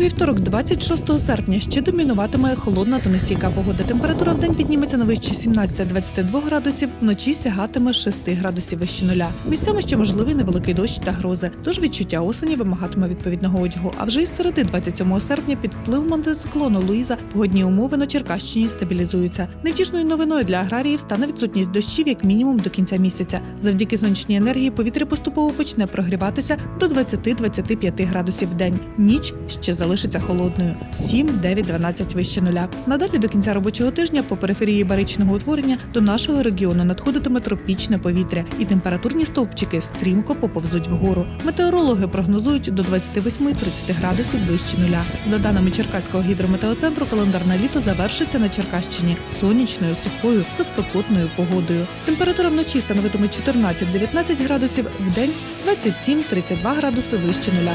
вівторок, 26 серпня, ще домінуватиме холодна та нестійка погода. Температура в день підніметься на вище 17-22 градусів, вночі сягатиме 6 градусів вище нуля. Місцями ще можливий невеликий дощ та грози. Тож відчуття осені вимагатиме відповідного одягу. А вже із середи 27 серпня під впливом антициклону Луїза погодні умови на Черкащині стабілізуються. Невтішною новиною для аграріїв стане відсутність дощів як мінімум до кінця місяця. Завдяки сонячній енергії повітря поступово почне прогріватися до 20-25 градусів в день. Ніч ще залишиться холодною 7, 9, 12 вище нуля. Надалі до кінця робочого тижня по периферії баричного утворення до нашого регіону надходитиме тропічне повітря, і температурні стовпчики стрімко поповзуть вгору. Метеорологи прогнозують до 28-30 градусів вище нуля. За даними Черкаського гідрометеоцентру, календарне літо завершиться на Черкащині сонячною, сухою та спекотною погодою. Температура вночі становитиме 14-19 градусів, в день 27-32 градуси вище нуля.